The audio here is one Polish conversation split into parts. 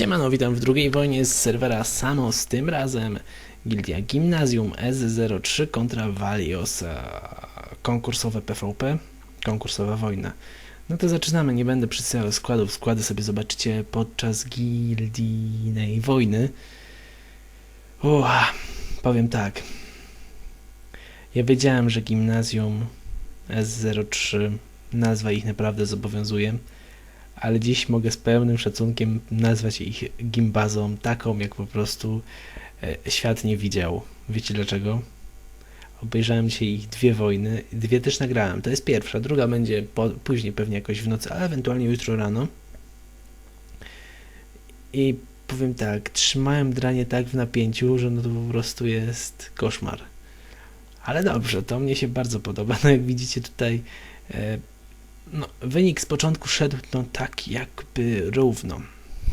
Siemano, witam w drugiej wojnie z serwera Samos, tym razem Gildia Gimnazjum S03 kontra Valios, konkursowe PvP, konkursowa wojna. No to zaczynamy, nie będę przedstawiał składów, składy sobie zobaczycie podczas gildijnej wojny. Powiem tak, ja wiedziałem, że Gimnazjum S03, nazwa ich naprawdę zobowiązuje ale dziś mogę z pełnym szacunkiem nazwać ich gimbazą, taką jak po prostu e, świat nie widział. Wiecie dlaczego? Obejrzałem dzisiaj ich dwie wojny, dwie też nagrałem. To jest pierwsza, druga będzie po, później pewnie jakoś w nocy, ale ewentualnie jutro rano. I powiem tak, trzymałem dranie tak w napięciu, że no to po prostu jest koszmar. Ale dobrze, to mnie się bardzo podoba. No jak widzicie tutaj e, no, wynik z początku szedł no tak jakby równo.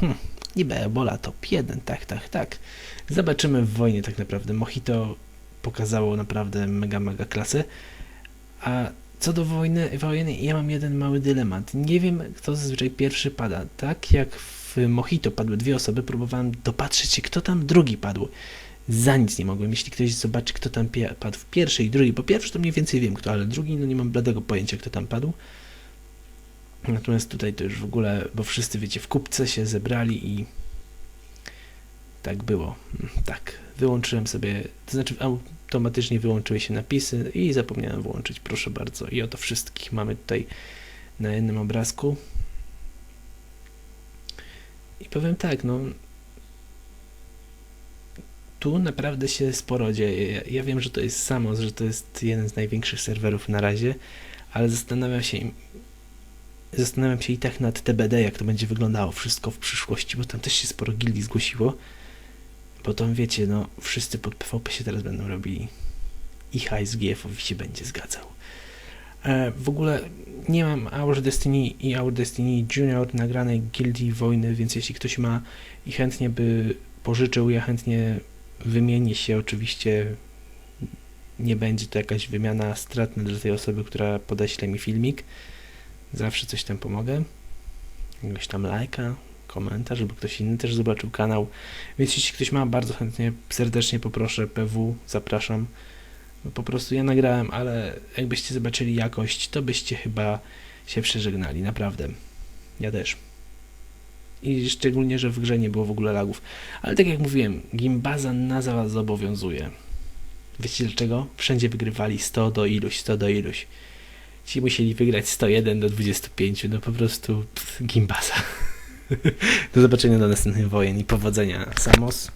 Hm, niby Ebola top 1, tak, tak, tak. Zobaczymy w wojnie tak naprawdę. Mojito pokazało naprawdę mega, mega klasę. A co do wojny, wojny, ja mam jeden mały dylemat. Nie wiem, kto zazwyczaj pierwszy pada. Tak jak w Mojito padły dwie osoby, próbowałem dopatrzeć się, kto tam drugi padł. Za nic nie mogłem. Jeśli ktoś zobaczy, kto tam padł w pierwszej i drugiej, po pierwsze to mniej więcej wiem kto, ale drugi, no nie mam bladego pojęcia, kto tam padł. Natomiast tutaj to już w ogóle, bo wszyscy wiecie, w kupce się zebrali i tak było. Tak, wyłączyłem sobie, to znaczy automatycznie wyłączyły się napisy i zapomniałem włączyć, proszę bardzo. I oto wszystkich mamy tutaj na jednym obrazku. I powiem tak, no tu naprawdę się sporo dzieje. Ja, ja wiem, że to jest Samos, że to jest jeden z największych serwerów na razie, ale zastanawiam się, Zastanawiam się i tak nad TBD, jak to będzie wyglądało wszystko w przyszłości, bo tam też się sporo gildii zgłosiło. Bo tam wiecie, no wszyscy pod PvP się teraz będą robili. I hajs GF-owi się będzie zgadzał. E, w ogóle nie mam Our Destiny i Our Destiny Junior nagranej gildii wojny, więc jeśli ktoś ma i chętnie by pożyczył, ja chętnie wymienię się. Oczywiście nie będzie to jakaś wymiana stratna dla tej osoby, która podeśle mi filmik. Zawsze coś tam pomogę. Jakiegoś tam lajka, komentarz, żeby ktoś inny też zobaczył kanał. Więc jeśli ktoś ma, bardzo chętnie, serdecznie poproszę PW, zapraszam. No po prostu ja nagrałem, ale jakbyście zobaczyli jakość, to byście chyba się przeżegnali, naprawdę. Ja też. I szczególnie, że w grze nie było w ogóle lagów. Ale tak jak mówiłem, Gimbaza nazwa zobowiązuje. Wiecie dlaczego? Wszędzie wygrywali 100 do iluś, 100 do iluś. Ci musieli wygrać 101 do 25, no po prostu pff, gimbaza. do zobaczenia do następnych wojen i powodzenia. Samos.